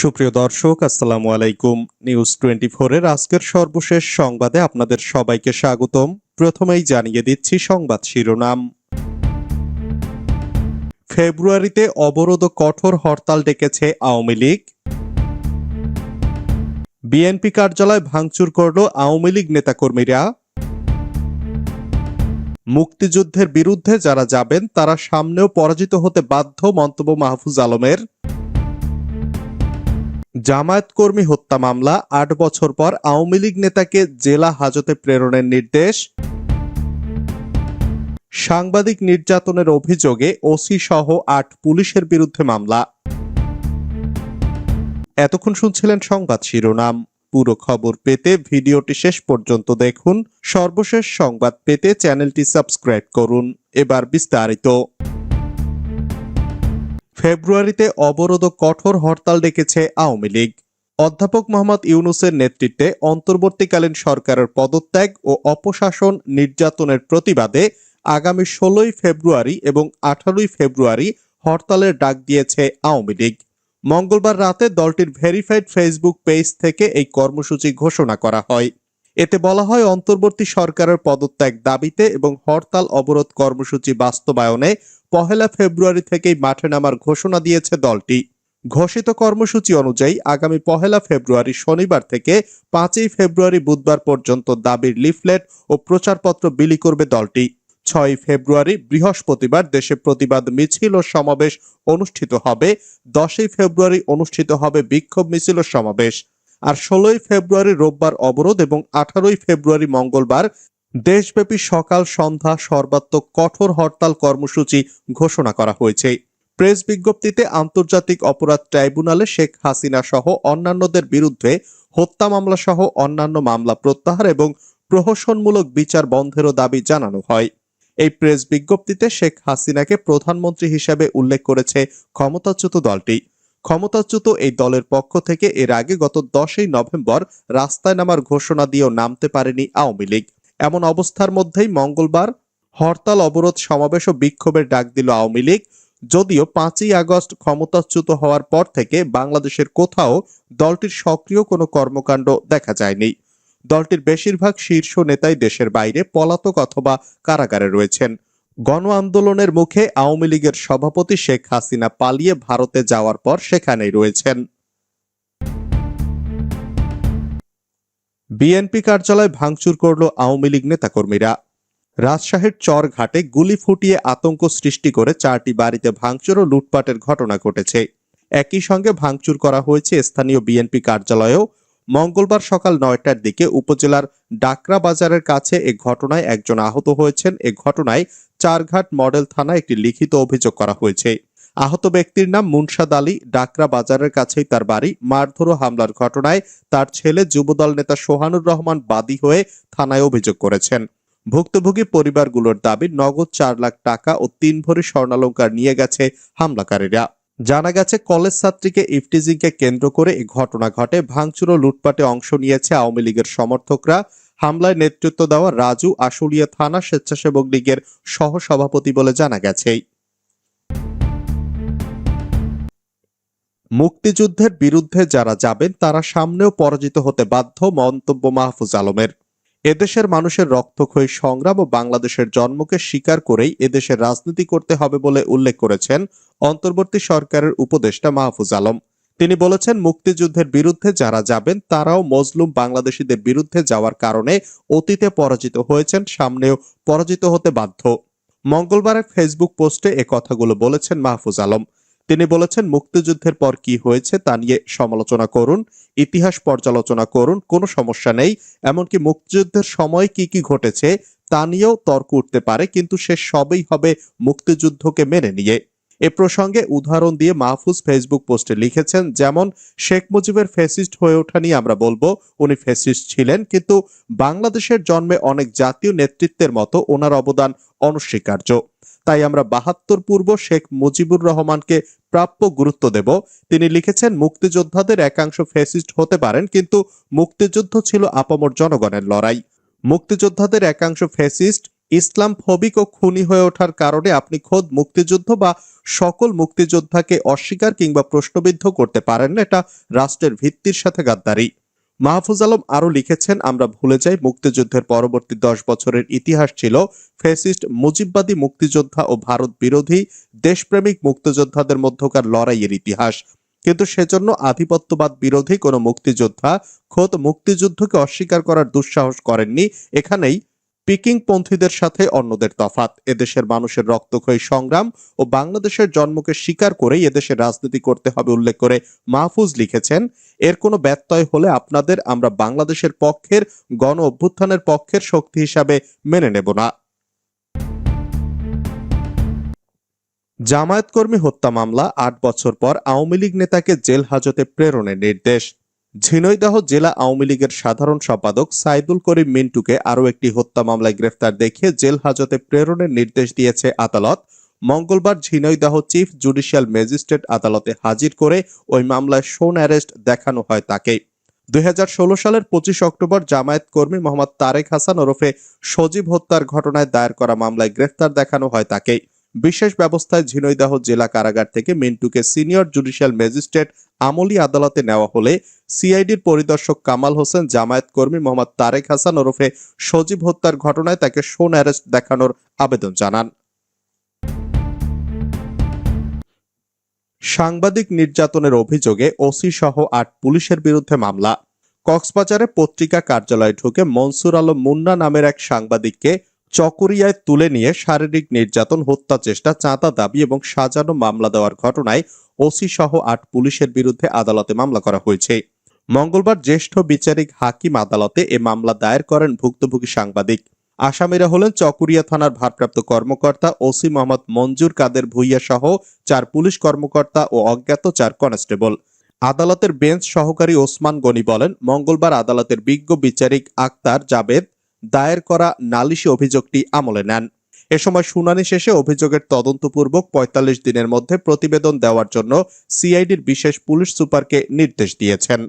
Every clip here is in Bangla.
সুপ্রিয় দর্শক, আসসালামু আলাইকুম। নিউজ টোয়েন্টি এর আজকের সর্বশেষ সংবাদে আপনাদের সবাইকে স্বাগতম। প্রথমেই জানিয়ে দিচ্ছি সংবাদ শিরোনাম। ফেব্রুয়ারিতে অবরোধ কঠোর হরতাল ডেকেছে আওয়ামী লীগ। বিএনপি কার্যালয় ভাঙচুর করল আওয়ামী লীগ নেতাকর্মীরা। মুক্তিযুদ্ধের বিরুদ্ধে যারা যাবেন, তারা সামনেও পরাজিত হতে বাধ্য মন্তব্য মাহফুজ আলমের। জামায়াত কর্মী হত্যা মামলা, আট বছর পর আওয়ামী লীগ নেতাকে জেলা হাজতে প্রেরণের নির্দেশ। সাংবাদিক নির্যাতনের অভিযোগে ওসি সহ আট পুলিশের বিরুদ্ধে মামলা। এতক্ষণ শুনছিলেন সংবাদ শিরোনাম। পুরো খবর পেতে ভিডিওটি শেষ পর্যন্ত দেখুন। সর্বশেষ সংবাদ পেতে চ্যানেলটি সাবস্ক্রাইব করুন। এবার বিস্তারিত। ফেব্রুয়ারিতে অবরোধ কঠোর হরতাল ডেকেছে আওয়ামী লীগ। অধ্যাপক মোহাম্মদ ইউনুসের নেতৃত্বে অন্তর্বর্তীকালীন সরকারের পদত্যাগ ও অপশাসন নির্যাতনের প্রতিবাদে আগামী ষোলোই ফেব্রুয়ারি এবং আঠারোই ফেব্রুয়ারি হরতালের ডাক দিয়েছে আওয়ামী লীগ। মঙ্গলবার রাতে দলটির ভেরিফাইড ফেসবুক পেজ থেকে এই কর্মসূচি ঘোষণা করা হয়। এতে বলা হয়, অন্তর্বর্তী সরকারের পদত্যাগ দাবিতে এবং হরতাল অবরোধ কর্মসূচি বাস্তবায়নে পহেলা ফেব্রুয়ারি থেকেই মাঠে নামার ঘোষণা দিয়েছে দলটি। ঘোষিত কর্মসূচি অনুযায়ী আগামী পহেলা ফেব্রুয়ারি শনিবার থেকে পাঁচই ফেব্রুয়ারি বুধবার পর্যন্ত দাবির লিফলেট ও প্রচারপত্র বিলি করবে দলটি। ছয় ফেব্রুয়ারি বৃহস্পতিবার দেশে প্রতিবাদ মিছিল ও সমাবেশ অনুষ্ঠিত হবে। দশই ফেব্রুয়ারি অনুষ্ঠিত হবে বিক্ষোভ মিছিল ও সমাবেশ। আর ষোলোই ফেব্রুয়ারি রোববার অবরোধ এবং আঠারোই ফেব্রুয়ারি মঙ্গলবার দেশব্যাপী সকাল সন্ধ্যা সর্বাত্মক কঠোর হরতাল কর্মসূচি ঘোষণা করা হয়েছে। প্রেস বিজ্ঞপ্তিতে আন্তর্জাতিক অপরাধ ট্রাইব্যুনালে শেখ হাসিনা সহ অন্যান্যদের বিরুদ্ধে হত্যা মামলা সহ অন্যান্য মামলা প্রত্যাহার এবং প্রহসনমূলক বিচার বন্ধেরও দাবি জানানো হয়। এই প্রেস বিজ্ঞপ্তিতে শেখ হাসিনাকে প্রধানমন্ত্রী হিসেবে উল্লেখ করেছে ক্ষমতাচ্যুত দলটি। ক্ষমতাচ্যুত এই দলের পক্ষ থেকে এর আগে গত দশই নভেম্বর রাস্তায় নামার ঘোষণা দিয়েও নামতে পারেনি আওয়ামী লীগ। এমন অবস্থার মধ্যেই মঙ্গলবার হরতাল, অবরোধ, সমাবেশ ও বিক্ষোভের ডাক দিল আওয়ামী লীগ। যদিও পাঁচই আগস্ট ক্ষমতাচ্যুত হওয়ার পর থেকে বাংলাদেশের কোথাও দলটির সক্রিয় কোনো কর্মকাণ্ড দেখা যায়নি। দলটির বেশিরভাগ শীর্ষ নেতাই দেশের বাইরে, পলাতক অথবা কারাগারে রয়েছেন। গণ আন্দোলনের মুখে আওয়ামী লীগের সভাপতি শেখ হাসিনা পালিয়ে ভারতে যাওয়ার পর সেখানেই রয়েছেন। বিএনপি কার্যালয় ভাঙচুর করল আওয়ামী লীগ নেতাকর্মীরা। রাজশাহীর চরঘাটে গুলি ফুটিয়ে আতঙ্ক সৃষ্টি করে চারটি বাড়িতে ভাঙচুর ও লুটপাটের ঘটনা ঘটেছে। একই সঙ্গে ভাঙচুর করা হয়েছে স্থানীয় বিএনপি কার্যালয়েও মঙ্গলবার সকাল নয়টার দিকে উপজেলার ডাকরা বাজারের কাছে এ ঘটনায় একজন আহত হয়েছেন। এ ঘটনায় চারঘাট মডেল থানায় একটি লিখিত অভিযোগ করা হয়েছে। আহত ব্যক্তির নাম মুনসাদ আলী। ডাকরা বাজারের কাছেই তার বাড়ি। মারধর হামলার ঘটনায় তার ছেলে যুবদল নেতা সোহানুর রহমান বাদী হয়ে থানায় অভিযোগ করেছেন। ভুক্তভোগী পরিবারগুলোর দাবি, নগদ চার লাখ টাকা ও তিন ভরি স্বর্ণালঙ্কার নিয়ে গেছে হামলাকারীরা। জানা গেছে, কলেজ ছাত্রীকে ইফটিজিংকে কেন্দ্র করে এই ঘটনা ঘটে। ভাঙচুর ও লুটপাটে অংশ নিয়েছে আওয়ামী লীগের সমর্থকরা। হামলায় নেতৃত্ব দেওয়া রাজু আশুলিয়া থানা স্বেচ্ছাসেবক লীগের সহ সভাপতি বলে জানা গেছে। মুক্তিযুদ্ধের বিরুদ্ধে যারা যাবেন, তারা সামনেও পরাজিত হতে বাধ্য, মন্তব্য মাহফুজ আলমের। এদেশের মানুষের রক্তক্ষয়ী সংগ্রাম ও বাংলাদেশের জন্মকে স্বীকার করেই এদেশের রাজনীতি করতে হবে বলে উল্লেখ করেছেন অন্তর্বর্তী সরকারের উপদেষ্টা মাহফুজ আলম। তিনি বলেছেন, মুক্তিযুদ্ধের বিরুদ্ধে যারা যাবেন, তারাও মজলুম বাংলাদেশিদের বিরুদ্ধে যাওয়ার কারণে অতীতে পরাজিত হয়েছেন, সামনেও পরাজিত হতে বাধ্য। মঙ্গলবারের ফেসবুক পোস্টে এ কথাগুলো বলেছেন মাহফুজ আলম। তিনি বলেছেন, মুক্তিযুদ্ধের পর কি হয়েছে তা নিয়ে সমালোচনা করুন, ইতিহাস পর্যালোচনা করুন, কোনো সমস্যা নেই। এমনকি মুক্তিযুদ্ধের সময় কি কি ঘটেছে তা নিয়েও তর্ক উঠতে পারে, কিন্তু সে সবই হবে মুক্তিযুদ্ধকে মেনে নিয়ে। এ প্রসঙ্গে উদাহরণ দিয়ে মাহফুজ ফেসবুক পোস্টে লিখেছেন, যেমন শেখ মুজিবের ফেসিস্ট হয়ে ওঠা নিয়ে আমরা বলব, উনি ফেসিস্ট ছিলেন, কিন্তু বাংলাদেশের জন্মে অনেক জাতীয় নেতৃত্বের মতো ওনার অবদান অনস্বীকার্য। তাই আমরা বাহাত্তর পূর্ব শেখ মুজিবুর রহমানকে প্রাপ্য গুরুত্ব দেব। তিনি লিখেছেন, মুক্তিযোদ্ধাদের একাংশ ফেসিস্ট হতে পারেন, কিন্তু মুক্তিযুদ্ধ ছিল আপামর জনগণের লড়াই। মুক্তিযোদ্ধাদের একাংশ ফেসিস্ট ইসলাম ফবিক ও খুনি হয়ে ওঠার কারণে আপনি খোদ মুক্তিযুদ্ধ বা সকল মুক্তিযোদ্ধাকে অস্বীকার কিংবা প্রশ্নবিদ্ধ করতে পারেন না, এটা রাষ্ট্রের ভিত্তির সাথে গাদ্দারি। মাহফুজ আলম আরও লিখেছেন, আমরা ভুলে যাই, মুক্তিযুদ্ধের পরবর্তী দশ বছরের ইতিহাস ছিল ফেসিস্ট মুজিববাদী মুক্তিযোদ্ধা ও ভারত বিরোধী, দেশপ্রেমিক মুক্তিযোদ্ধাদের মধ্যকার লড়াইয়ের ইতিহাস। কিন্তু সেজন্য আধিপত্যবাদ বিরোধী কোনো মুক্তিযোদ্ধা খোদ মুক্তিযুদ্ধকে অস্বীকার করার দুঃসাহস করেননি। এখানেই পিকিং পন্থীদের সাথে অন্যদের তফাত এদেশের মানুষের রক্তক্ষয়ী সংগ্রাম ও বাংলাদেশের জন্মকে স্বীকার করেই এদেশের রাজনীতি করতে হবে উল্লেখ করে মাহফুজ লিখেছেন, এর কোনো ব্যত্যয় হলে আপনাদের আমরা বাংলাদেশের পক্ষের, গণ অভ্যুত্থানের পক্ষের শক্তি হিসাবে মেনে নেব না। জামায়াত কর্মী হত্যা মামলা আট বছর পর আওয়ামী লীগ নেতাকে জেল হাজতে প্রেরণের নির্দেশ। ঝিনাইদহ জেলা আওয়ামী লীগের সাধারণ সম্পাদক সাইদুল করিম মিন্টুকে আরও একটি হত্যা মামলায় গ্রেফতার দেখিয়ে জেল হাজতে প্রেরণের নির্দেশ দিয়েছে আদালত। মঙ্গলবার ঝিনাইদহ চিফ জুডিশিয়াল ম্যাজিস্ট্রেট আদালতে হাজির করে ওই মামলায় শোন অ্যারেস্ট দেখানো হয় তাকে। দুই হাজার ষোলো সালের পঁচিশ অক্টোবর জামায়াত কর্মী মোহাম্মদ তারেক হাসান ওরফে সজীব হত্যার ঘটনায় দায়ের করা মামলায় গ্রেফতার দেখানো হয় তাকে। বিশেষ ব্যবস্থায় ঝিনাইদহ জেলা কারাগার থেকে মিন্টুকে সিনিয়র জুডিশিয়াল ম্যাজিস্ট্রেট আমলি আদালতে নেওয়া হলে সিআইডির পরিদর্শক কামাল হোসেন, জামায়াত কর্মী মোহাম্মদ তারেক হাসান ওরফে সজীব হত্যার ঘটনায় তাকে শোন অ্যারেস্ট দেখানোর আবেদন জানান। সাংবাদিক নির্যাতনের অভিযোগে ওসি সহ আট পুলিশের বিরুদ্ধে মামলা। কক্সবাজারে পত্রিকা কার্যালয়ে ঢুকে মনসুর আলম মুন্না নামের এক সাংবাদিককে চকরিয়ায় তুলে নিয়ে শারীরিক নির্যাতন হত্যা চেষ্টা, চাঁদা দাবি এবং সাজানো মামলা দেওয়ার ঘটনায় ওসি সহ আট পুলিশের বিরুদ্ধে আদালতে মামলা করা হয়েছে। মঙ্গলবার জ্যেষ্ঠ বিচারিক হাকিম আদালতে এ মামলা দায়ের করেন ভুক্তভোগী সাংবাদিক। আসামিরা হলেন চকুরিয়া থানার ভারপ্রাপ্ত কর্মকর্তা ওসি মোহাম্মদ মঞ্জুর কাদের ভুইয়া সহ চার পুলিশ কর্মকর্তা ও অজ্ঞাত চার কনস্টেবল। আদালতের বেঞ্চ সহকারী ওসমান গনি বলেন, মঙ্গলবার আদালতের বিজ্ঞ বিচারিক আক্তার জাবেদ দায়ের করা নালিশি অভিযোগটি আমলে নেন। এ সময় শুনানি শেষে অভিযোগের তদন্তপূর্বক পঁয়তাল্লিশ দিনের মধ্যে প্রতিবেদন দেওয়ার জন্য সিআইডির বিশেষ পুলিশ সুপারকে নির্দেশ দিয়েছেন।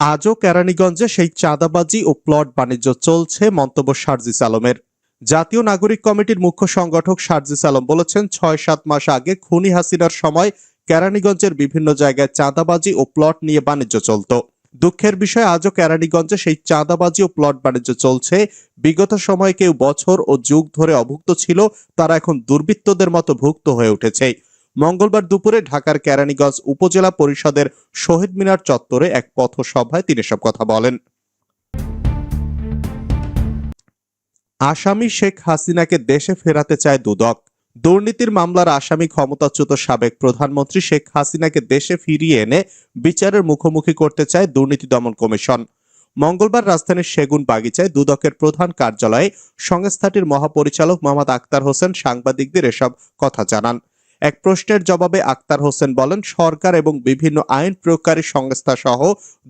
আজও কেরানীগঞ্জে সেই চাঁদাবাজি ও প্লট বাণিজ্য চলছে, মন্তব্য শারজিস আলমের। জাতীয় নাগরিক কমিটির মুখ্য সংগঠক শারজিস আলম বলেছেন, ছয় সাত মাস আগে খুনি হাসিনার সময় কেরানীগঞ্জের বিভিন্ন জায়গায় চাঁদাবাজি ও প্লট নিয়ে বাণিজ্য চলত। দুঃখের বিষয়, আজও কেরানীগঞ্জে সেই চাঁদাবাজি ও প্লট বাণিজ্য চলছে। বিগত সময়ে কেউ বছর ও যুগ ধরে অভুক্ত ছিল, তারা এখন দুর্বৃত্তদের মতো ভুক্ত হয়ে উঠেছে। মঙ্গলবার দুপুরে ঢাকার কেরানীগঞ্জ উপজেলা পরিষদের শহীদ মিনার চত্বরে এক পথসভায় তিনি সব কথা বলেন। আসামি শেখ হাসিনাকে দেশে ফেরাতে চায় দুদক। দুর্নীতির মামলার আসামি ক্ষমতাচ্যুত সাবেক প্রধানমন্ত্রী শেখ হাসিনাকে দেশে ফিরিয়ে এনে বিচারের মুখোমুখি করতে চায় দুর্নীতি দমন কমিশন। মঙ্গলবার রাজধানীর সেগুন বাগিচায় দুদকের প্রধান কার্যালয়ে সংস্থাটির মহাপরিচালক মোহাম্মদ আক্তার হোসেন সাংবাদিকদের এসব কথা জানান। এক প্রশ্নের জবাবে আক্তার হোসেন বলেন, সরকার এবং বিভিন্ন আইন প্রয়োগকারী সংস্থা সহ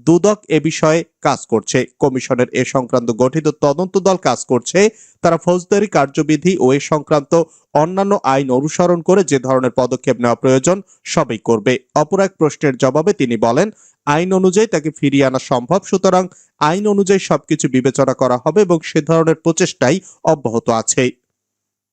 দুদক এ বিষয়ে কাজ করছে। কমিশনের এ সংক্রান্ত গঠিত তদন্ত দল কাজ করছে। তারা ফৌজদারি কার্যবিধি ও এ সংক্রান্ত অন্যান্য আইন অনুসরণ করে যে ধরনের পদক্ষেপ নেওয়া প্রয়োজন সবই করবে। অপর এক প্রশ্নের জবাবে তিনি বলেন, আইন অনুযায়ী তাকে ফিরিয়ে আনা সম্ভব, সুতরাং আইন অনুযায়ী সবকিছু বিবেচনা করা হবে এবং সে ধরনের প্রচেষ্টাই অব্যাহত আছে।